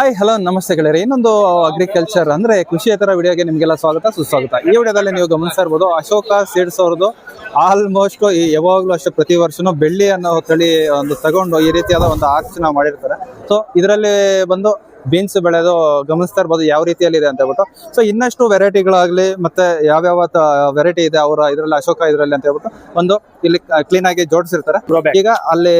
Hi hello ನಮಸ್ತೆ ಗೆಳೆಯರೆ. ಇನ್ನೊಂದು ಅಗ್ರಿಕಲ್ಚರ್ ಅಂದ್ರೆ ಕೃಷಿಯೇತರ ವಿಡಿಯೋಗೆ ನಿಮಗೆಲ್ಲ ಸ್ವಾಗತ, ಸುಸ್ವಾಗತ. ಈ ವಿಡಿಯೋದಲ್ಲಿ ನೀವು ಗಮನಿಸ್ತಾ ಅಶೋಕ ಸೀಡ್ಸ್ ಅವ್ರದ್ದು ಆಲ್ಮೋಸ್ಟ್ ಈ ಯಾವಾಗಲೂ ಅಷ್ಟೇ ಪ್ರತಿ ವರ್ಷನೂ ಬೆಳ್ಳಿ ಅನ್ನೋ ತಳಿ ಒಂದು ತಗೊಂಡು ಈ ರೀತಿಯಾದ ಒಂದು ಆರ್ಚನ ಮಾಡಿರ್ತಾರೆ. ಸೊ ಇದರಲ್ಲಿ ಬಂದು ಬೀನ್ಸ್ ಬೆಳೆದು ಗಮನಿಸ್ತಾ ಇರ್ಬೋದು ಯಾವ ರೀತಿಯಲ್ಲಿ ಇದೆ ಅಂತ ಹೇಳ್ಬಿಟ್ಟು. ಸೊ ಇನ್ನಷ್ಟು ವೆರೈಟಿಗಳಾಗ್ಲಿ ಮತ್ತೆ ಯಾವ್ಯಾವ ವೆರೈಟಿ ಇದೆ ಅವರ ಇದರಲ್ಲಿ ಅಶೋಕ ಇದರಲ್ಲಿ ಅಂತ ಹೇಳ್ಬಿಟ್ಟು ಒಂದು ಇಲ್ಲಿ ಕ್ಲೀನ್ ಆಗಿ ಜೋಡಿಸಿರ್ತಾರೆ. ಈಗ ಅಲ್ಲಿ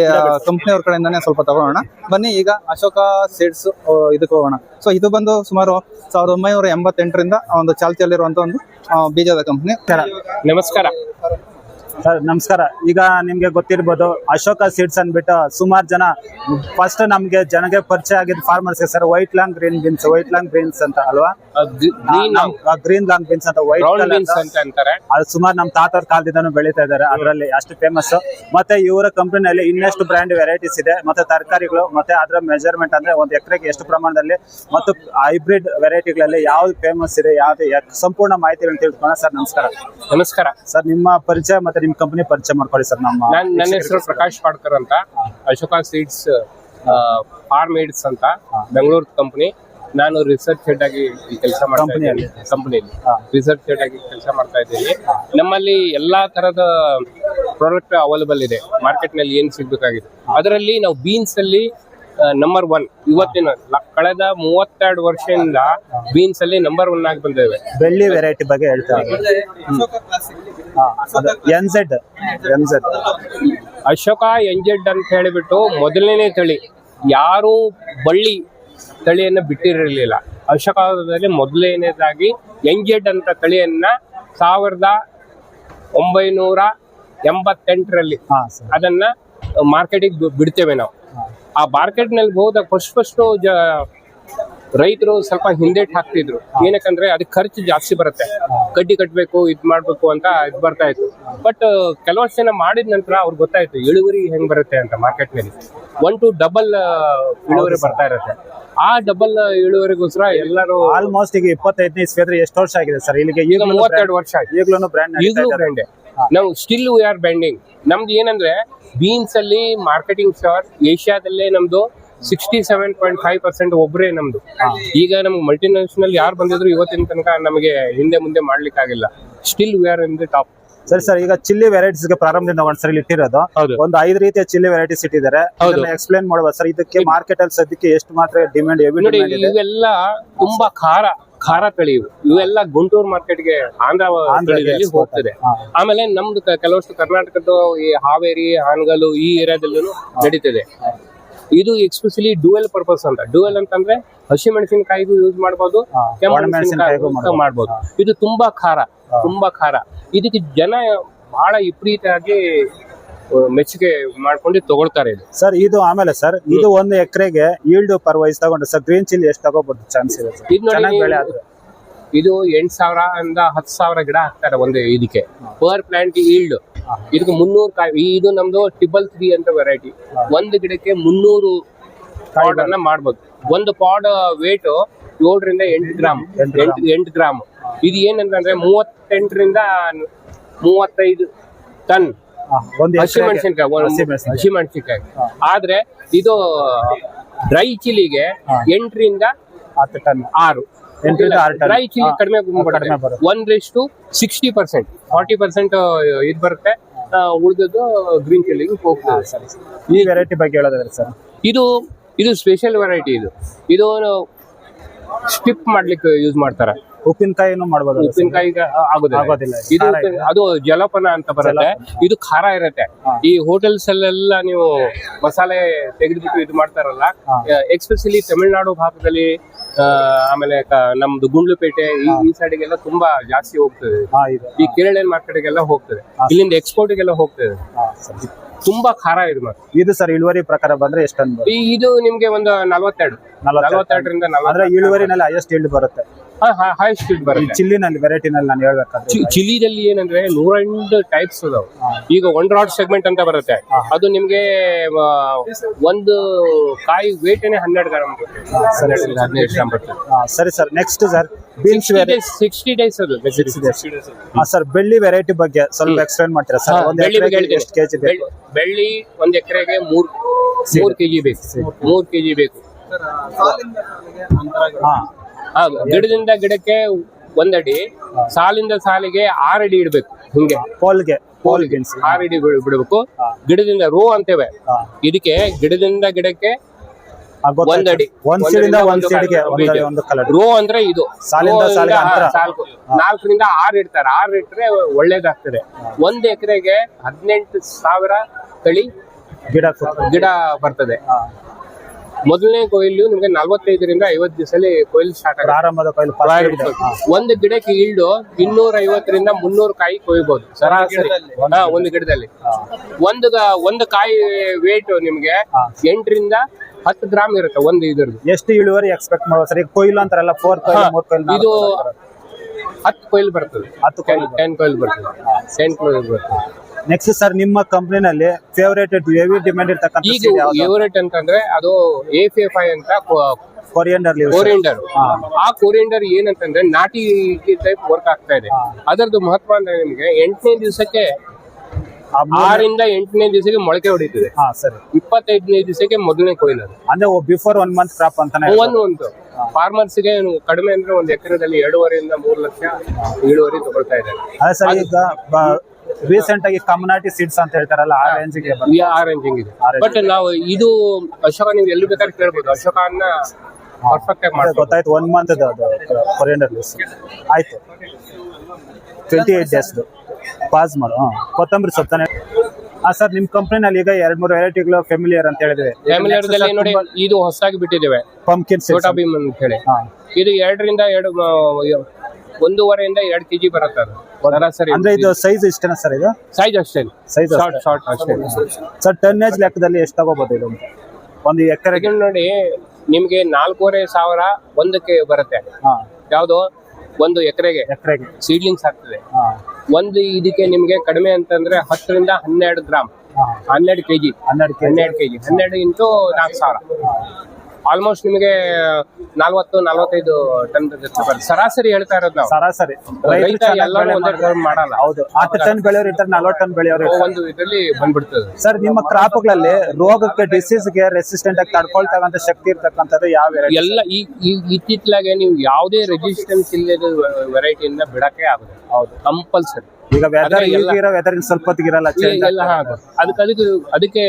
ಕಂಪ್ನಿ ಅವ್ರ ಕಡೆಯಿಂದಾನೆ ಸ್ವಲ್ಪ ತಗೋಣ ಬನ್ನಿ ಈಗ ಅಶೋಕ ಸೀಡ್ಸ್ ಇದಕ್ಕೆ ಹೋಗೋಣ. ಸೊ ಇದು ಬಂದು ಸುಮಾರು ಸಾವಿರದ ಒಂಬೈನೂರ ಎಂಬತ್ತೆಂಟರಿಂದ ಒಂದು ಚಾಲ್ತಿಯಲ್ಲಿರುವಂತಹ ಒಂದು ಬೀಜದ ಕಂಪ್ನಿ ನಮಸ್ಕಾರ. ಸರ್ ನಮಸ್ಕಾರ. ಈಗ ನಿಮ್ಗೆ ಗೊತ್ತಿರ್ಬೋದು ಅಶೋಕ ಸೀಡ್ಸ್ ಅಂದ್ಬಿಟ್ಟು ಸುಮಾರು ಜನ ಫಸ್ಟ್ ನಮ್ಗೆ ಜನಗೆ ಪರಿಚಯ ಆಗಿದ್ದು farmers sir white long green beans white long beans ಅಂತ ಅಲ್ವಾ? ಗ್ರೀನ್ ಲಾಂಗ್ ಬೀನ್ಸ್ ಅಂತ ವೈಟ್ ಅದು ಸುಮಾರು ನಮ್ಮ ತಾತವ್ರ ಕಾಲದಿಂದನೂ ಬೆಳೀತಾ ಇದ್ದಾರೆ ಅದರಲ್ಲಿ ಅಷ್ಟು ಫೇಮಸ್ ಮತ್ತೆ ಇವರ ಕಂಪನಿಯಲ್ಲಿ ಇನ್ನೆಷ್ಟು ಬ್ರ್ಯಾಂಡ್ ವೆರೈಟೀಸ್ ಇದೆ ಮತ್ತೆ ತರಕಾರಿಗಳು ಮತ್ತೆ ಅದರ ಮೆಜರ್ಮೆಂಟ್ ಅಂದ್ರೆ ಒಂದು ಎಕರೆಗೆ ಎಷ್ಟು ಪ್ರಮಾಣದಲ್ಲಿ ಮತ್ತು ಹೈಬ್ರಿಡ್ ವೆರೈಟಿಗಳಲ್ಲಿ ಯಾವ್ದು ಫೇಮಸ್ ಇದೆ ಯಾವ್ದು ಸಂಪೂರ್ಣ ಮಾಹಿತಿಗಳನ್ನು ತಿಳ್ಕೊಳ್ಳೋಣ ಸರ್ ನಮಸ್ಕಾರ. ನಮಸ್ಕಾರ. ಸರ್ ನಿಮ್ಮ ಪರಿಚಯ ಮತ್ತೆ ನಿಮ್ಮ ಕಂಪನಿ ಪರಿಚಯ ಮಾಡ್ಕೊಳ್ಳಿ ಸರ್ ನಮ್ಮ ನಾನ್ ನನ್ನ ಹೆಸರು ಪ್ರಕಾಶ್ ಪಾಡ್ಕರ್ ಅಂತ. ಅಶೋಕ ಸೀಡ್ಸ್ ಫಾರ್ಮ್ ಏಡ್ಸ್ ಅಂತ ಬೆಂಗಳೂರು ಕಂಪನಿ ನಾನು ರಿಸರ್ಚ್ ಹೆಡ್ ಆಗಿ ಕೆಲಸ ಮಾಡ್ತಾ? ಇದ್ದೀನಿ. ಕಂಪನಿಯಲ್ಲಿ. ರಿಸರ್ಚ್ ಹೆಡ್ ಆಗಿ ಕೆಲಸ ಮಾಡ್ತಾ ಇದ್ದೀನಿ. ನಮ್ಮಲ್ಲಿ ಎಲ್ಲಾ ತರದ ಪ್ರಾಡಕ್ಟ್ ಅವೈಲೇಬಲ್ ಇದೆ. ಮಾರ್ಕೆಟ್ನಲ್ಲಿ ಏನ್ ಸಿಗ್ಬೇಕಾಗಿದೆ? ಅದರಲ್ಲಿ ನಾವು ಬೀನ್ಸ್ ಅಲ್ಲಿ ನಂಬರ್ ಒನ್ ಇವತ್ತಿನ ಲ- ಕಳೆದ ಮೂವತ್ತೆರಡು ವರ್ಷದಿಂದ ಬೀನ್ಸ್ ಅಲ್ಲಿ ನಂಬರ್ ಒನ್ ಆಗಿ ಬಂದಿದ್ದೇವೆ ಬೆಳ್ಳಿ ವೆರೈಟಿ ಬಗ್ಗೆ ಹೇಳ್ತಾರೆ N N Z Ashoka M Z ಅಂತ ಹೇಳಿಬಿಟ್ಟು ಮೊದಲನೇ ತಳಿ. ಯಾರು ಬಳ್ಳಿ ತಳಿಯನ್ನ ಬಿಟ್ಟಿರಲಿಲ್ಲ. ಅಶೋಕದಲ್ಲಿ ಮೊದಲನೇದಾಗಿ ಎಂಜೆಡ್ ಅಂತ ತಳಿಯನ್ನ ಸಾವಿರದ ಒಂಬೈನೂರ ಎಂಬತ್ತೆಂಟರಲ್ಲಿ ಅದನ್ನ ಮಾರ್ಕೆಟಿಗೆ ಬಿಡ್ತೇವೆ ನಾವು. ಆ ಮಾರ್ಕೆಟ್ನಲ್ಲಿ ಹೋದ ಫಸ್ಟ್ ಫಸ್ಟ್ ರೈತರು ಸ್ವಲ್ಪ ಹಿಂದೇಟ್ ಹಾಕ್ತಿದ್ರು. ಏನಕ್ಕಂದ್ರೆ ಅದಕ್ಕೆ ಖರ್ಚು ಜಾಸ್ತಿ ಬರುತ್ತೆ. ಕಡ್ಡಿ ಕಟ್ಟಬೇಕು ಇದ್ ಮಾಡ್ಬೇಕು ಅಂತ ಇದ್ ಬರ್ತಾ ಇತ್ತು. ಬಟ್ ಕೆಲವಷ್ಟು ಜನ ಮಾಡಿದ ನಂತರ ಅವ್ರು ಗೊತ್ತಾಯ್ತು ಇಳುವರಿ ಹೆಂಗ್ ಬರುತ್ತೆ ಅಂತ ಮಾರ್ಕೆಟ್ನಲ್ಲಿ. ಒನ್ ಟು ಡಬಲ್ ಇಳುವರಿ ಬರ್ತಾ ಇರುತ್ತೆ. ಆ ಡಬಲ್ ಇಳುವರಿಗೋಸ್ಕರ ಎಲ್ಲರೂ ಆಲ್ಮೋಸ್ಟ್ ಈಗ ಇಪ್ಪತ್ತೈದನೇ ಇಸ್ವಿ ಎಷ್ಟು ವರ್ಷ ಆಗಿದೆ ಸರ್? ಇಲ್ಲಿಗೆ ಈಗ ಮೂವತ್ತೆರಡು ವರ್ಷ ಈಗಲೂ ಬ್ರ್ಯಾಂಡ್ ಈಗಲೂ ಬ್ರ್ಯಾಂಡೆ ನಾವು ಸ್ಟಿಲ್ ವಿ ಆರ್ ಬ್ಯಾಂಡಿಂಗ್ ನಮ್ದು ಏನಂದ್ರೆ ಬೀನ್ಸ್ ಅಲ್ಲಿ ಮಾರ್ಕೆಟಿಂಗ್ ಸರ್ ಏಷ್ಯಾದಲ್ಲೇ ನಮ್ದು sixty seven point five percent ಒಬ್ಬರೇ ನಮ್ದು. ಈಗ ನಮ್ಗೆ ಮಲ್ಟಿನ್ಯಾಷನಲ್ ಯಾರು ಬಂದಿದ್ರು ಇವತ್ತಿನ ತನಕ ನಮಗೆ ಹಿಂದೆ ಮುಂದೆ ಮಾಡ್ಲಿಕ್ಕೆ ಆಗಿಲ್ಲ still we are in the top ಸರಿ ಸರ್ ಈಗ ಚಿಲ್ಲಿ ವೆರೈಟೀಸ್ಗೆ ಪ್ರಾರಂಭದಿಂದ ಒಂದ್ ಸರಿ ಇಟ್ಟಿರೋದು. ಒಂದ್ ಐದು ರೀತಿಯ ಚಿಲ್ಲಿ ವೆರೈಟೀಸ್ ಇಟ್ಟಿದ್ದಾರೆ. ಎಕ್ಸ್ಪ್ಲೈನ್ ಎಕ್ಸ್ಪ್ಲೇನ್ ಮಾಡುವ ಸರ್ ಇದಕ್ಕೆ ಮಾರ್ಕೆಟ್ ಅಲ್ಲಿ ಸದ್ಯಕ್ಕೆ ಎಷ್ಟು ಮಾತ್ರ ಡಿಮ್ಯಾಂಡ್ ಇವೆಲ್ಲ ತುಂಬಾ ಖಾರ ಖಾರ ತಳಿ ಇವು. ಇವೆಲ್ಲ ಗುಂಟೂರು ಮಾರ್ಕೆಟ್ಗೆ ಆಂಧ್ರ ಆಂಧ್ರಕ್ಕೆ ತಳಿಯಲ್ಲಿ ಹೋಗ್ತದೆ. ಆಮೇಲೆ ನಮ್ದು ಕೆಲವಷ್ಟು ಕರ್ನಾಟಕದ ಈ ಹಾವೇರಿ ಹಾನಗಲ್ಲು ಈ ಏರಿಯಾದಲ್ಲೂ ನಡೀತದೆ. ಇದು ಎಕ್ಸ್ಪೆಷಲಿ ಡುವೆಲ್ ಪರ್ಪಸ್ ಅಂತ. ಡುವೆಲ್ ಅಂತಂದ್ರೆ ಹಸಿ ಮೆಣಸಿನಕಾಯಿಗೂ ಯೂಸ್ ಮಾಡಬಹುದು ಕೆಂಪು ಮಾಡಬಹುದು ಇದು ತುಂಬಾ ಖಾರ ತುಂಬಾ ಖಾರ. ಇದಕ್ಕೆ ಜನ ಬಹಳ ವಿಪರೀತವಾಗಿ ಆಗಿ ಮೆಚ್ಚುಗೆ ಮಾಡ್ಕೊಂಡು ತಗೊಳ್ತಾರೆ ಇದು. ಸರ್ ಇದು ಆಮೇಲೆ ಸರ್ ಇದು ಒಂದು ಎಕರೆಗೆ ಈಲ್ಡ್ ಪರ್ ವೈಸ್ ತಗೊಂಡ್ರೆ ಸರ್ ಗ್ರೀನ್ ಚಿಲ್ಲಿ ಎಷ್ಟು ತಗೋಬಹುದು ಚಾನ್ಸ್ ಇದೆ ಇದು ಇದು ಎಂಟ್ ಸಾವಿರ ಇಂದ ಹತ್ತು ಸಾವಿರ ಗಿಡ ಹಾಕ್ತಾರೆ ಒಂದು ಇದಕ್ಕೆ. ಪರ್ ಪ್ಲಾಂಟ್ ಈಲ್ಡ್ ಇದಕ್ಕೆ ಮುನ್ನೂರು ಕಾಯಿ ಇದು ನಮ್ದು ಟಿಬಲ್ ತ್ರೀ ಅಂತ ವೆರೈಟಿ ಒಂದು ಗಿಡಕ್ಕೆ ಮುನ್ನೂರು ಪಾಡ್ ಅನ್ನ ಮಾಡ್ಬೋದು. ಒಂದು ಪಾಡ್ ವೇಟ್ ಏಳರಿಂದ ಎಂಟು ಗ್ರಾಮ್ ಎಂಟು ಗ್ರಾಮ್. ಎಂಟು ಗ್ರಾಮ್ ಇದು ಏನಂತಂದ್ರೆ ಮೂವತ್ತೆಂಟರಿಂದ ಮೂವತ್ತೈದು ಟನ್ ಹಸಿ ಮೆಣಸಿನಕಾಯಿ ಹಸಿ ಮೆಣಸಿನಕಾಯಿ. ಆದ್ರೆ ಇದು ಡ್ರೈ ಚಿಲಿಗೆ ಎಂಟರಿಂದ ಹತ್ತು ಟನ್ ಆರು. ಎಂಟರಿಂದ ಆರು ಟನ್. ಡ್ರೈ ಚಿಲ್ಲಿ ಕಡಿಮೆ ಕಡಿಮೆ ಬರುತ್ತೆ. ಬರುತ್ತೆ. ಒಂದ್ರೆಷ್ಟು ಸಿಕ್ಸ್ಟಿ ಪರ್ಸೆಂಟ್ ಫಾರ್ಟಿ ಪರ್ಸೆಂಟ್ ಇದು ಬರುತ್ತೆ. ಉಳಿದದ್ದು ಗ್ರೀನ್ ಚಿಲ್ಲಿಗೆ ಹೋಗ್ತದೆ ಈ ವೆರೈಟಿ ಬಗ್ಗೆ ಹೇಳೋದಾದ್ರೆ ಸರ್ ಇದು ಇದು ಸ್ಪೆಷಲ್ ವೆರೈಟಿ ಇದು. ಇದು ಸ್ಟಿಪ್ ಮಾಡ್ಲಿಕ್ಕೆ ಯೂಸ್ ಮಾಡ್ತಾರೆ. ಉಪ್ಪಿನಕಾಯಿನೂ ಮಾಡ್ಬೋದು ಉಪ್ಪಿನಕಾಯಿಗೆ ಆಗೋದಿಲ್ಲ. ಆಗೋದಿಲ್ಲ. ಇದು ಅದು ಜಲಪನ ಅಂತ ಬರುತ್ತೆ. ಇದು ಖಾರ ಇರುತ್ತೆ. ಹಾ. ಈ ಹೋಟೆಲ್ಸ್ ಅಲ್ಲೆಲ್ಲ ನೀವು ಮಸಾಲೆ ತೆಗೆದ್ಬಿಟ್ಟು ಇದು ಮಾಡ್ತಾರಲ್ಲ ಹಾ. ಎಕ್ಸ್ಪೆಷಲಿ ತಮಿಳ್ನಾಡು ಭಾಗದಲ್ಲಿ ಆಮೇಲೆ ಕ- ನಮ್ದು ಗುಂಡ್ಲುಪೇಟೆ ಈ ಈ ಸೈಡ್ಗೆಲ್ಲ ತುಂಬಾ ಜಾಸ್ತಿ ಹೋಗ್ತದೆ. ಹಾ ಇದೆ ಈ ಕೇರಳ ಮಾರ್ಕೆಟ್ಗೆಲ್ಲ ಹೋಗ್ತದೆ. ಇಲ್ಲಿಂದ ಎಕ್ಸ್ಪೋರ್ಟ್ಗೆಲ್ಲ ಹೋಗ್ತದೆ. ಹಾ, ಸರಿ. ತುಂಬಾ ಖಾರ ಇದು ಮತ್ತೆ ಇದು ಸರ್ ಇಳುವರಿ ಪ್ರಕಾರ ಬಂದ್ರೆ ಎಷ್ಟು ಟನ್ ಬರುತ್ತೆ? ಈ- ಇದು ನಿಮ್ಗೆ ಒಂದು ನಲವತ್ತೆರಡು. ನಲವತ್ತೆರಡು. ನಲವತ್ತೆರಡರಿಂದ ಅಂದ್ರೆ ನಲವತ್ತೆರಡು. ಇಳುವರಿನಲ್ಲಿ ಹೈಯೆಸ್ಟ್ ಇಲ್ಡ್ ಬರುತ್ತೆ. ಹೈ ಸ್ಪೀಡ್ ಈ ಬರುತ್ತೆ. ಚಿಲ್ಲಿನಲ್ಲಿ ವೆರೈಟಿನಲ್ಲಿ ನಾನು ಹೇಳ್ಬೇಕಾದ್ರೆ ಚಿ- ಚಿಲಿದಲ್ಲಿ ಏನಂದ್ರೆ ನೂರೆಂಟು ಟೈಪ್ಸ್ ಅದಾವ. ಈಗ ಒನ್ ರಾಡ್ ಸೆಗ್ಮೆಂಟ್ ಅಂತ ಬರುತ್ತೆ. ಅದು ನಿಮ್ಗೆ ಆ, ಒಂದು ಕಾಯಿ ವೇಟನೆ ಹನ್ನೆರಡು ಗ್ರಾಮ್ ಬರುತ್ತೆ ಹನ್ನೆರಡರಿಂದ ಹದಿನೈದು ಗ್ರಾಮ್ ಬರ್ತದೆ ಹಾ, ಸರಿ sir. Next sir beans sixty days ಅದು ಸರ್ ಬೆಳ್ಳಿ ವೆರೈಟಿ ಬಗ್ಗೆ ಸ್ವಲ್ಪ ಎಕ್ಸ್ಪ್ಲೈನ್ ಮಾಡ್ತೀರಾ ಸರ್? ಒಂದು ಬೆಳ್ಳಿ ಬಗ್ಗೆ ಎಕರೆಗೆ ಹೇಳ್ತೀನಿ. ಎಷ್ಟು ಕೆಜಿ ಬೇಕು? ಬೆಳ್ಳಿ- ಬೆಳ್ಳಿ ಒಂದ್ ಎಕರೆಗೆ ಮೂರ್ ಮೂರ್ ಕೆಜಿ ಬೇಕು. ಮೂರ್ ಕೆಜಿ ಬೇಕು. ಹಾ. ಆ, ಗಿಡದಿಂದ ಗಿಡಕ್ಕೆ ಒಂದಡಿ ಸಾಲಿಂದ ಸಾಲಿಗೆ ಆರಡಿ ಇಡ್ಬೇಕು ಹಿಂಗೆ. ಪೋಲ್ಗೆ ಪೋಲ್ಗೆ ಆರಡಿ ಬಿಡ್- ಬಿಡ್ಬೇಕು. ಗಿಡದಿಂದ ರೋ ಅಂತೇವೆ. ಇದಕ್ಕೆ ಗಿಡದಿಂದ ಗಿಡಕ್ಕೆ ಒಂದಡಿ. ರೋ ಅಂದ್ರೆ ಇದು. ಸಾಲಿಂದ ರೋ ಸಾಲಿಗೆ ಅಂತರ. ನಾಲ್ಕರಿಂದ ಆರು ಇಡ್ತಾರೆ. ಆರು ಇಟ್ರೆ ಒಳ್ಳೇದಾಗ್ತದೆ. ಒಂದ್ ಎಕರೆಗೆ ಹದಿನೆಂಟು ಸಾವಿರ ತಳಿ ಗಿಡ. ಗಿಡ ಬರ್ತದೆ. ಮೊದಲನೇ ಕೊಯ್ಲು ನಿಮಗೆ ನಲ್ವತ್ತೈದರಿಂದ ಐವತ್ತು ದಿವಸದಲ್ಲಿ ಕೊಯ್ಲು ಸ್ಟಾರ್ಟ್ ಪ್ರಾರಂಭದ ಕೊಯ್ಲು. ಒಂದು ಗಿಡಕ್ಕೆ ಈಲ್ಡು ಇನ್ನೂರ ಐವತ್ತರಿಂದ ಮುನ್ನೂರು ಕಾಯಿ ಕೊಯ್ಬೋದು. ಸರಾಸರಿ. ಹಾ, ಒಂದು ಗಿಡದಲ್ಲಿ. ಒಂದು ಗ- ಒಂದು ಕಾಯಿ ವೇಟ್ ನಿಮ್ಗೆ. ಎಂಟರಿಂದ ಹತ್ತು ಗ್ರಾಮ್ ಇರುತ್ತೆ ಒಂದು ಇದ್ರದ್ದು. ಎಷ್ಟು ಇಳುವರಿ ಎಕ್ಸ್ಪೆಕ್ಟ್ ಸರ್? ಈಗ ಕೊಯ್ಲು ಅಂತಾರಲ್ಲ ಫೋರ್ ಕೊಯ್ಲು ಮೂರ್ ಕೊಯ್ಲು ನಾಲ್ಕು ಇದು ಕೊಯ್ಲು ಅಂತಾರೆ. ಹತ್ತು ಕೊಯ್ಲು ಬರ್ತದೆ. ಹತ್ತು ಕೊಯ್ಲು ಟೆನ್ ಕೊಯ್ಲು ಬರ್ತದೆ. ಟೆನ್ ಕೊಯ್ಲು ಬರ್ತದೆ. ನೆಕ್ಸ್ಟ್ ಸರ್ ನಿಮ್ಮ ಕಂಪ್ನಿನಲ್ಲಿ ಫೇವರೇಟ್ ಹೆವಿ ಡಿಮ್ಯಾಂಡ್ ಇರ್ತಕ್ಕಂಥ ಈಗ ಯೂರೇಟ್ ಅಂತಂದ್ರೆ ಅದು ಎ ಅಂತ ಕೊರಿಯಂಡರ್ ಕೊರಿಯಂಡರ್ ಕೋರಿಯಂಡರ್ ಆ ಕೊರಿಯಂಡರ್ ಏನಂತಂದ್ರೆ ನಾಟಿ ಟೈಪ್ ವರ್ಕ್ ಆಗ್ತಾ ಇದೆ. ಅದರದ್ದು ಮಹತ್ವ ಅಂದ್ರೆ ನಿಮ್ಗೆ ಎಂಟನೇ ದಿವಸಕ್ಕೆ ಆರಿಂದ ಎಂಟನೇ ದಿವಸಕ್ಕೆ ಮೊಳಕೆ ಹೊಡಿತದೆ. ಇಪ್ಪತ್ತೈದನೇ ದಿವಸಕ್ಕೆ ಮೊದಲನೇ ಕೊಯ್ಲು ಅದು. ಅಂದ್ರೆ ಬಿಫೋರ್ ಒನ್ ಮಂತ್ ಕ್ರಾಪ್ ಅಂತ ಒಂದು ಒಂದು ಫಾರ್ಮರ್ಸ್ಗೆ ಕಡಿಮೆ ಅಂದ್ರೆ ಒಂದು ಎಕರೆದಲ್ಲಿ ಎರಡೂವರೆಯಿಂದ ಮೂರು ಲಕ್ಷ ಇಳುವರಿ ತಗೊಳ್ತಾ ಇದ್ದಾರೆ. ರೀಸೆಂಟ್ ಆಗಿ ಕಮ್ಯುನಾಟಿ ಸೀಡ್ಸ್ ಅಂತ ಹೇಳ್ತಾರಲ್ಲ ಆ ರೇಂಜ್ಗೆ ಈ ಆರೆಂಜಿಂಗ್ ಇದೆ. ಬಟ್ ನಾವು ಇದು ಅಶೋಕ ನೀವು ಎಲ್ಲಿ ಬೇಕಾದ್ರೆ ಕೇಳ್ಬೋದು. ಅಶೋಕ ಅನ್ನ ಪರ್ಫೆಕ್ಟ್ ಆಗಿ ಮಾಡ್ಬೋದು ಗೊತ್ತಾಯ್ತು ಒನ್ ಮಂತ್ ಅದು ಕೊರಿಯಂಡರ್ ಲೀವ್ಸ್ ಆಯ್ತು. ಟ್ವೆಂಟಿ ಏಟ್ ಡೇಸ್ ಪಾಸ್ ಮಾಡು ಹಾ ಕೊತ್ತಂಬರಿ ಸೊಪ್ಪು ತಾನೆ? ಹಾ ಸರ್ ನಿಮ್ ಕಂಪ್ನಿನಲ್ಲಿ ಈಗ ಎರಡ್ ಮೂರು ವೆರೈಟಿಗಳು ಫೆಮಿಲಿಯರ್ ಅಂತ ಹೇಳಿದ್ರೆ ಫ್ಯಾಮಿಲಿಯರ್ದಲ್ಲಿ ನೋಡಿ ಇದು ಹೊಸದಾಗಿ ಬಿಟ್ಟಿದ್ದೇವೆ ಪಂಪ್ಕಿನ್ ಛೋಟಾ ಭೀಮ್ ಅಂತ ಹೇಳಿ. ಹಾ. ಇದು ಎರಡರಿಂದ ಎರಡು ಆ, ಒಂದೂವರೆಯಿಂದ ಎರಡು ಕೆಜಿ ಬರುತ್ತೆ ಅದು. ಸರಾಸರಿ ಅಂದ್ರೆ ಇದು ಸೈಜ್ ಇಷ್ಟೇನಾ ಸರ್ ಇದು? ಸೈಜ್ ಅಷ್ಟೇ ಸೈಜ್ ಶಾರ್ಟ್ ಶಾರ್ಟ್ ಅಷ್ಟೇ. ಸರ್ ಟನ್ನೇಜ್ ಲೆಕ್ಕದಲ್ಲಿ ಎಷ್ಟು ತಗೋಬಹುದು ಇದು? ಒಂದು ಎಕರೆಗೆ ನೋಡಿ ನಿಮ್ಗೆ ನಾಲ್ಕೂವರೆ ಸಾವಿರ ಒಂದಕ್ಕೆ ಬರುತ್ತೆ. ಯಾವುದು? ಒಂದು ಎಕರೆಗೆ. ಎಕರೆಗೆ. ಸೀಡ್ಲಿಂಗ್ಸ್ ಆಗ್ತದೆ. ಒಂದು ಇದಕ್ಕೆ ನಿಮ್ಗೆ ಕಡಿಮೆ ಅಂತಂದ್ರೆ ಹತ್ತರಿಂದ ಹನ್ನೆರಡು ಗ್ರಾಮ್. ಹನ್ನೆರಡು ಕೆಜಿ. ಹನ್ನೆರಡು ಹನ್ನೆರಡು ಕೆಜಿ. ಹನ್ನೆರಡು ಇಂಟು ನಾಲ್ಕು ಸಾವಿರ. ಆಲ್ಮೋಸ್ಟ್ ನಿಮಗೆ ನಲ್ವತ್ತು ನಲ್ವತ್ತೈದು ಟನ್ ಬರುತ್ತೆ. ಸರಾಸರಿ ಹೇಳ್ತಾ ಇರೋದು ನಾವು. ಸರಾಸರಿ. ರೈತ ರೈತರು ಎಲ್ಲರೂ ಒಂದೇ ಮಾಡ್ತಾರೆ. ಮಾಡಲ್ಲ. ಹೌದು. ಹತ್ತು ಟನ್ ಬೆಳೆಯೋರು ಇರ್ತಾರೆ ನಲ್ವತ್ತು ಟನ್ ಬೆಳೆಯೋರು ಇರ್ತಾರೆ. ಒಂದು ಇದರಲ್ಲಿ ಬಂದ್ಬಿಡ್ತದೆ. ಸರ್ ನಿಮ್ಮ ಕ್ರಾಪ್ಗಳಲ್ಲಿ ರೋಗಕ್ಕೆ ಡಿಸೀಸ್ಗೆ ರೆಸಿಸ್ಟೆಂಟ್ ಆಗಿ ತಡ್ಕೊಳ್ತಕ್ಕಂಥ ಶಕ್ತಿ ಇರ್ತಕ್ಕಂಥದ್ದು ಯಾವ ಎಲ್ಲ ಈ ಈ- ಇತ್ತಿತ್ಲಾಗೆ ನೀವು ಯಾವುದೇ ರೆಸಿಸ್ಟೆನ್ಸ್ ಇಲ್ಲದ ವೆರೈಟಿಯಿಂದ ಬಿಡಕ್ಕೆ ಆಗುತ್ತೆ ಹೌದು. ಕಂಪಲ್ಸರಿ ಈಗ ವೆದರ್ ಎಲ್ಲ- ಈಗಿರೋ ವೆದರ್ ಸ್ವಲ್ಪ ಹೊತ್ತಿಗಿರಲ್ಲ ಎಲ್ಲ ಹಾಗೆ. ಅದಕ್ಕೆ ಅದಕ್ಕೆ ಅದಕ್ಕೆ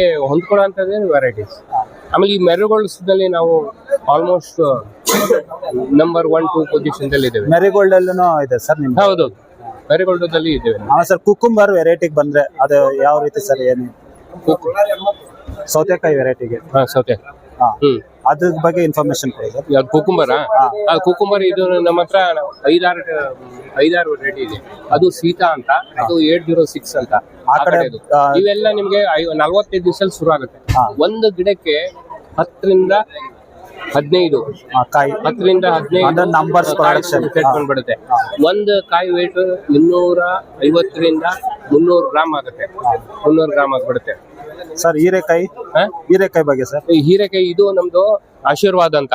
ವೆರೈಟೀಸ್ ಆಮೇಲೆ ಈ ಮೆರುಗೋಲ್ಸ್ನಲ್ಲಿ ನಾವು almost number one two position ಅಲ್ಲಿ ಇದ್ದೇವೆ. ಮೆರಿಗೋಲ್ಡ್ ಅಲ್ಲೂ ಇದೆ ಸರ್ ನಿಮ್ ಹೌದು ಮೆರುಗೋಲ್ಡಲ್ಲಿ ಇದ್ದೇವೆ ನಾವು. ಹಾ ಸರ್ ಕುಕುಂಬರ್ ವೆರೈಟಿಗೆ ಬಂದ್ರೆ ಅದು ಯಾವ ರೀತಿ ಸರ್ ಏನು? ಸೌತೆಕಾಯಿ ವೆರೈಟಿಗೆ ಹಾ ಸೌತೆ ಹಾ. ಹ್ಮ್. ಅದ್ರ ಬಗ್ಗೆ ಇನ್ಫಾರ್ಮೇಶನ್ ಕೊಡಿ ಸರ್. ಯಾವ್ದು ಕುಕುಂಬರ? ಆ ಕುಕುಂಬರ್ ಇದು ನಮ್ಮ ಹತ್ರ ಐದಾರು ಐದಾರು ವೆರೈಟಿ ಇದೆ. ಅದು ಸೀತಾ ಅಂತ. ಅದು ಏಟ್ ಜೀರೋ ಸಿಕ್ಸ್ ಅಂತ. ಆ ಕಡೆ, ಇವೆಲ್ಲ ನಿಮ್ಗೆ ನಲ್ವತ್ತೈದು ದಿವಸದಲ್ಲಿ ಶುರು ಆಗುತ್ತೆ. ಒಂದು ಗಿಡಕ್ಕೆ ಹತ್ತರಿಂದ ಹದಿನೈದು. ಕಾಯಿ. ಹತ್ತರಿಂದ ಹದಿನೈದು ನಂಬರ್ಸ್ ಪ್ರೊಡಕ್ಷನ್. ಬಂದ್ಬಿಡುತ್ತೆ ಒಂದು ಕಾಯಿ ವೇಟ್ ಇನ್ನೂರ ಐವತ್ತರಿಂದ ಮುನ್ನೂರು ಗ್ರಾಮ್ ಆಗುತ್ತೆ. ಮುನ್ನೂರು ಗ್ರಾಮ್ ಆಗ್ಬಿಡುತ್ತೆ. ಸರ್ ಹೀರೆಕಾಯಿ? ಹಾ? ಹೀರೆಕಾಯಿ ಬಗ್ಗೆ ಸರ್. ಈ ಹೀರೆಕಾಯಿ ಇದು ನಮ್ದು ಆಶೀರ್ವಾದ ಅಂತ.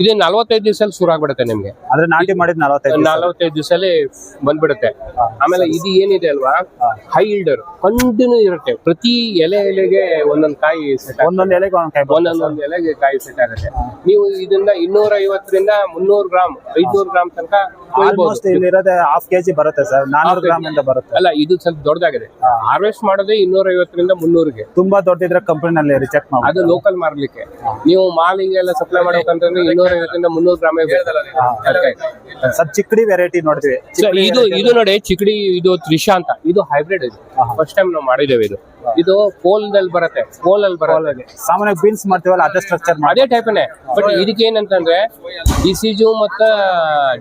ಇದು ನಲ್ವತ್ತೈದು ದಿವಸಲ್ಲಿ ಶುರು ಆಗ್ಬಿಡುತ್ತೆ ನಿಮ್ಗೆ. ಅಂದ್ರೆ ನಾಟಿ ಮಾಡಿದ್ ನಲವತ್ತೈದು ನಲ್ವತ್ತೈದು ದಿವಸಲ್ಲಿ ಬಂದ್ಬಿಡುತ್ತೆ. ಆಮೇಲೆ ಇದು ಏನಿದೆ ಅಲ್ವಾ ಹೈ ಇಲ್ಡರ್ ಕಂಟಿನ್ಯೂ ಇರುತ್ತೆ. ಪ್ರತಿ ಎಲೆ ಎಲೆಗೆ ಒಂದೊಂದು ಕಾಯಿ ಸೆಟ್ ಒಂದೊಂದ್ ಎಲೆಗೆ ಒಂದೊಂದು. ಒಂದೊಂದೊಂದು ಎಲೆಗೆ ಕಾಯಿ ಸೆಟ್ ಆಗುತ್ತೆ. ನೀವು ಇದರಿಂದ ಇನ್ನೂರ ಐವತ್ತರಿಂದ ಮುನ್ನೂರು ಗ್ರಾಮ್ ಐದ್ನೂರು ಗ್ರಾಮ್ ತನಕ ಹಾಫ್ ಇಲ್ಲಿರೋದೇ ಹಾಫ್ ಕೆಜಿ ಬರುತ್ತೆ ಸರ್. ನಾನೂರು ಗ್ರಾಮ್ ಅಂತ ಬರುತ್ತೆ. ಅಲ್ಲ ಇದು ಸ್ವಲ್ಪ ದೊಡ್ಡದಾಗಿದೆ. ಹಾರ್ವೆಸ್ಟ್ ಮಾಡೋದೇ ಇನ್ನೂರ ಐವತ್ತರಿಂದ ಮುನ್ನೂರಿಗೆ. ತುಂಬಾ ದೊಡ್ಡಿದ್ರೆ ಕಂಪನಿನಲ್ಲಿ ರಿಜೆಕ್ಟ್ ಮಾಡಿ ಅದು ಲೋಕಲ್ ಮಾರ್ಲಿಕ್ಕೆ. ನೀವು ಮಾಲಿಗೆಲ್ಲ ಸಪ್ಲೈ ಮಾಡ್ಬೇಕಂತಂದ್ರೆ ಇನ್ನೂರ ಐವತ್ತರಿಂದ ಮುನ್ನೂರು ಗ್ರಾಮ್. ಸರ್ ಚಿಕ್ಕಡಿ ವೆರೈಟಿ ನೋಡ್ತೀವಿ. ಇದು ಇದು ನೋಡಿ ಚಿಕ್ಕಡಿ ಇದು ತ್ರಿಶಾ ಅಂತ. ಇದು ಹೈಬ್ರಿಡ್ ಇದು. ಫಸ್ಟ್ ಟೈಮ್ ನಾವು ಮಾಡಿದ್ದೇವೆ ಇದು. ಇದು ಪೋಲ್ದಲ್ಲಿ ಬರುತ್ತೆ. ಪೋಲ್ ಅಲ್ಲಿ ಬರುತ್ತೆ ಸಾಮಾನ್ಯ ಬೀನ್ಸ್ ಮಾಡ್ತೀವಲ್ಲ ಅದೇ ಸ್ಟ್ರಕ್ಚರ್ ಮಾಡಿ ಅದೇ ಟೈಪ್ನೇ ಬಟ್ ಇದಕ್ಕೆ ಏನಂತಂದ್ರೆ ಡಿಸೀಜು ಮತ್ತ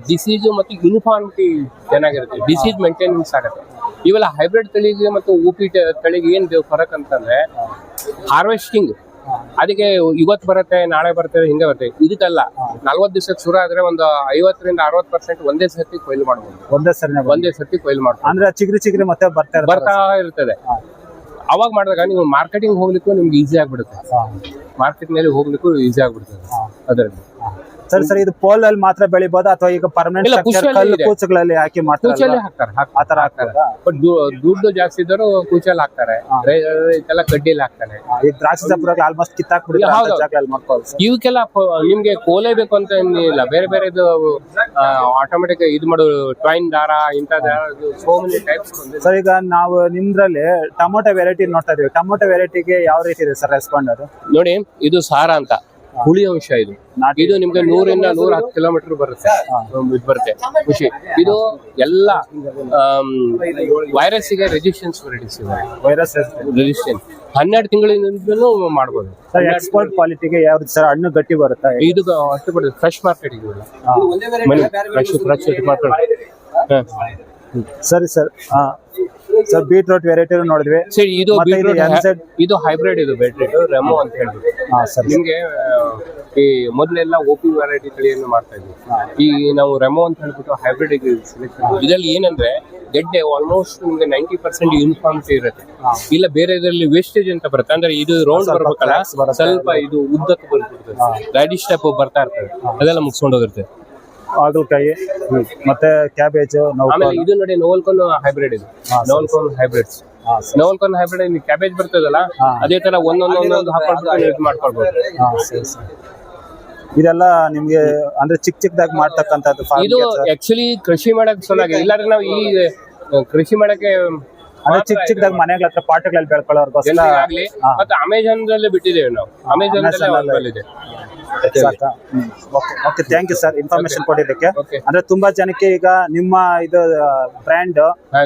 ಡಿಸೀಜು ಮತ್ತು ಯೂನಿಫಾರ್ಮಿಟಿ ಚೆನ್ನಾಗಿರುತ್ತೆ ಡಿಸೀಸ್ ಮೇಂಟೆನೆನ್ಸ್ ಆಗುತ್ತೆ. ಇವೆಲ್ಲ ಹೈಬ್ರಿಡ್ ತಳಿಗೆ ಮತ್ತು ಊಪಿ ತಳಿಗೆ ಏನ್ ಫರಕ್ ಅಂತಂದ್ರೆ ಹಾರ್ವೆಸ್ಟಿಂಗ್ ಅದಕ್ಕೆ ಇವತ್ತು ಬರುತ್ತೆ ನಾಳೆ ಬರುತ್ತೆ ಹಿಂಗೆ ಬರುತ್ತೆ. ಇದಕ್ಕಲ್ಲ ನಲ್ವತ್ತು ದಿವಸಕ್ಕೆ ಶುರು ಆದ್ರೆ ಒಂದು ಐವತ್ತರಿಂದ ಅರವತ್ತು ಪರ್ಸೆಂಟ್ ಒಂದೇ ಸರ್ತಿ ಕೊಯ್ಲು ಮಾಡಬಹುದು ಒಂದೇ ಬಂದು. ಒಂದೇ ಸರ್ತಿ ಕೊಯ್ಲು ಮಾಡ್ಬೋದು. ಅಂದ್ರೆ ಚಿಗ್ರಿ ಚಿಗ್ರಿ ಮತ್ತೆ ಬರ್ತಾ ಬರ್ತಾ ಇರ್ತದೆ. ಅವಾಗ ಮಾಡಿದಾಗ ನೀವು ಮಾರ್ಕೆಟಿಂಗ್ ಹೋಗ್ಲಿಕ್ಕೂ ನಿಮ್ಗೆ ಈಸಿ ಆಗ್ಬಿಡುತ್ತೆ. ಮಾರ್ಕೆಟ್ ಮೇಲೆ ಹೋಗ್ಲಿಕ್ಕೂ ಈಸಿ ಆಗ್ಬಿಡ್ತದೆ ಅದರಲ್ಲಿ. ಸರ್ ಸರ್ ಇದು ಪೋಲ್ ಅಲ್ಲಿ ಮಾತ್ರ ಬೆಳಿಬಹುದು ಅಥವಾ ಈಗ ಪರ್ಮನೆಂಟ್ ಕುಶಾಲಿ ಕಲ್ಲು ಇದೆ. ಕೂಚುಗಳಲ್ಲಿ ಹಾಕಿ ಮಾಡ್ತಾರೆ ಕೂಚಲ್ಲಿ ಹಾಕ್ತಾರೆ ಹಾಕ್- ತರ ಹಾಕ್ತಾರೆ. ಬಟ್ ದುಡ್ಡು ಜಾಸ್ತಿ ಇದ್ದರು ಕೂಚಲ್ಲಿ ಹಾಕ್ತಾರೆ. ರೈತೆಲ್ಲ ಕಡ್ಡಿಲಿ ಹಾಕ್ತಾರೆ. ಈಗ ದ್ರಾಕ್ಷಿ ಸಪ್ರಾಗಿ ಆಲ್ಮೋಸ್ಟ್ ಕಿತ್ತಾಕ್ ಹೌದು. ಜಾಗದಲ್ಲಿ ಮಾಡ್ಕೊಳ್ಳಿ ಸರ್ ಇವಕ್ಕೆಲ್ಲ ಪ- ನಿಮ್ಗೆ ಕೋಲೆ ಬೇಕು ಅಂತ ಏನಿಲ್ಲ ಬೇರೆ ಬೇರೆದು ಆಟೋಮೆಟಿಕ್ ಇದು ಮಾಡು ಟ್ವೈನ್ ದಾರ ಇಂಥ ದಾರ ಸೋ ಮೆನಿ ಟೈಪ್ಸ್ ಸರ್ ಈಗ ನಾವು ನಿಮ್ದ್ರಲ್ಲಿ ಟೊಮೊಟೊ ವೆರೈಟಿ ನೋಡ್ತಾ ಇದೀವಿ. ಟೊಮೊಟೊ ವೆರೈಟಿಗೆ ಯಾವ ರೀತಿ ಇದೆ ಸರ್ ರೆಸ್ಪಾಂಡ್ ಅದು? ನೋಡಿ ಇದು ಸಾರ ಅಂತ. ಹುಳಿ ಅಂಶ ಇದು. ಇದು ನಿಮ್ಗೆ ನೂರಿಂದ ನೂರ ಹತ್ತು ಕಿಲೋಮೀಟರ್ ಬರುತ್ತೆ. ಇದು ಬರುತ್ತೆ. ಖುಷಿ. ಇದು ಎಲ್ಲ ವೈರಸ್ಗೆ ರೆಸಿಸ್ಟೆನ್ಸ್ ವೆರೈಟೀಸ್ ಇದೆ ವೈರಸ್ ರೆಸಿಸ್ಟೆನ್ಸ್ ಹನ್ನೆರಡು ತಿಂಗಳಿಂದನೂ ಮಾಡ್ಬೋದು. ಸರ್ ಎಕ್ಸ್ಪೋರ್ಟ್ ಕ್ವಾಲಿಟಿಗೆ ಯಾವ್ದು ಸರ್ ಹಣ್ಣು ಗಟ್ಟಿ ಬರುತ್ತೆ? ಇದು ಅಷ್ಟು ಬರುತ್ತೆ ಫ್ರೆಶ್ ಮಾರ್ಕೆಟ್ ಇದು ಮನಿ ಫ್ರೆಶ್ ಫ್ರೆಶ್ ಮಾರ್ಕೆಟ್ ಸರಿ ಸರ್ ಹಾ. ಸರ್ ಬೀಟ್ರೂಟ್ ವೆರೈಟಿ ನೋಡಿದ್ವಿ. ಸರಿ ಇದು ಮತ್ತೆ ಇದು beetroot NZ ಹೈ- ಇದು ಹೈಬ್ರಿಡ್ ಇದು ಬೀಟ್ರೂಟ್ ರೆಮೋ ಅಂತ ಹೇಳ್ಬಿಟ್ಟು. ಹಾ ಸರ್. ನಿಮ್ಗೆ ಈ ಮೊದಲೆಲ್ಲ ಓಪಿ ವೆರೈಟಿ ತಳಿಯನ್ನು ಮಾಡ್ತಾ ಇದ್ವಿ. ಈ ನಾವು ರೆಮೋ ಅಂತ ಹೇಳ್ಬಿಟ್ಟು ಹೈಬ್ರಿಡ್ ಸೆಲೆಕ್ಷನ್ ಇದರಲ್ಲಿ ಏನಂದ್ರೆ ಗೆಡ್ಡೆ ಆಲ್ಮೋಸ್ಟ್ ನಿಮ್ಗೆ ನೈಂಟಿ ಪರ್ಸೆಂಟ್ ಯೂನಿಫಾರ್ಮಿಟಿ ಇರುತ್ತೆ. ಇಲ್ಲ ಬೇರೆ ಇದರಲ್ಲಿ ವೇಸ್ಟೇಜ್ ಅಂತ ಬರುತ್ತೆ. ಅಂದ್ರೆ ಇದು ರೌಂಡ್ ಸ್ವಲ್ಪ ಬರ್ಬೇಕಲ್ಲ cracks ಬರುತ್ತೆ. ಸ್ವಲ್ಪ ಇದು ಉದ್ದಕ್ಕೆ ಬರ್ತಿರ್ತದೆ ರ್ಯಾಡಿಶ್ ಸ್ಟೆಪ್ ಬರ್ತಾ ಇರ್ತದೆ. ಅದೆಲ್ಲ ಮುಗಿಸ್ಕೊಂಡು ಹೋಗಿರುತ್ತೆ ಹಾಗಲಕಾಯಿ ಮತ್ತೆ ಕ್ಯಾಬೇಜ್ ಆಮೇಲೆ ಇದು ನೋಡಿ ನೋವಲ್ಕೋನ್ ಹೈಬ್ರಿಡ್ ಇದು. Knolkhol hybrids knolkhol hybrid cabbage ಬರ್ತದಲ್ಲ ಅದೇ ತರ ಒಂದೊಂದು ಒಂದೊಂದು ಹಾಕೊಂಡು ಹಾ ಸರಿ ಸರ್. ಇದೆಲ್ಲ ನಿಮ್ಗೆ ಅಂದ್ರೆ ಚಿಕ್ಕ ಚಿಕ್ಕದಾಗಿ ಮಾಡ್ತಕ್ಕಂಥದ್ದು ಇದು. ಆಕ್ಚುಲಿ ಕೃಷಿ ಮಾಡಕ್ ಚೆನ್ನಾಗಿ ಇಲ್ಲಾಂದ್ರೆ ನಾವು ಈ ಕೃಷಿ ಮಾಡಕ್ಕೆ ಅಂದ್ರೆ ಚಿಕ್ಕ ಚಿಕ್ಕದಾಗಿ ಮನೆಗಳ ಹತ್ರ ಪಾಟ್ಗಳಲ್ಲಿ ಬೆಳ್ಕೊಳ್ಳೋರ್ಗೋಸ್ಕರ. ಮತ್ತೆ ಅಮೆಜಾನ್ ದಲ್ಲಿ ಬಿಟ್ಟಿದ್ದೇವೆ ನಾವು. ಅಮೆಜಾನ್. ಇದೆ. ಸಾಕಾ? Okay thank you sir information ಕೊಟ್ಟಿದ್ದಕ್ಕೆ. ಅಂದ್ರೆ ತುಂಬಾ ಜನಕ್ಕೆ ಈಗ ನಿಮ್ಮ ಇದು ಬ್ರ್ಯಾಂಡ್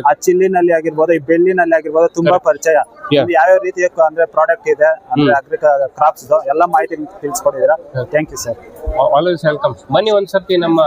ಆ ಚಿಲ್ಲಿನಲ್ಲಿ ಆಗಿರ್ಬೋದು ಈ ಬೆಳ್ಳಿನಲ್ಲಿ ಆಗಿರ್ಬೋದು ತುಂಬಾ ಪರಿಚಯ. ಯಾವ ಯಾವ ಯಾವ್ಯಾವ ರೀತಿಯ ಅಂದ್ರೆ ಪ್ರಾಡಕ್ಟ್ ಇದೆ ಅಂದ್ರೆ ಅಗ್ರಿಕ ಕ್ರಾಪ್ಸ್ ಎಲ್ಲ ಮಾಹಿತಿ ತಿಳಿಸ್ಕೊಟ್ಟಿದ್ದೀರಾ. Thank you sir always welcome ಬನ್ನಿ ಒಂದ್ಸರ್ತಿ ನಮ್ಮ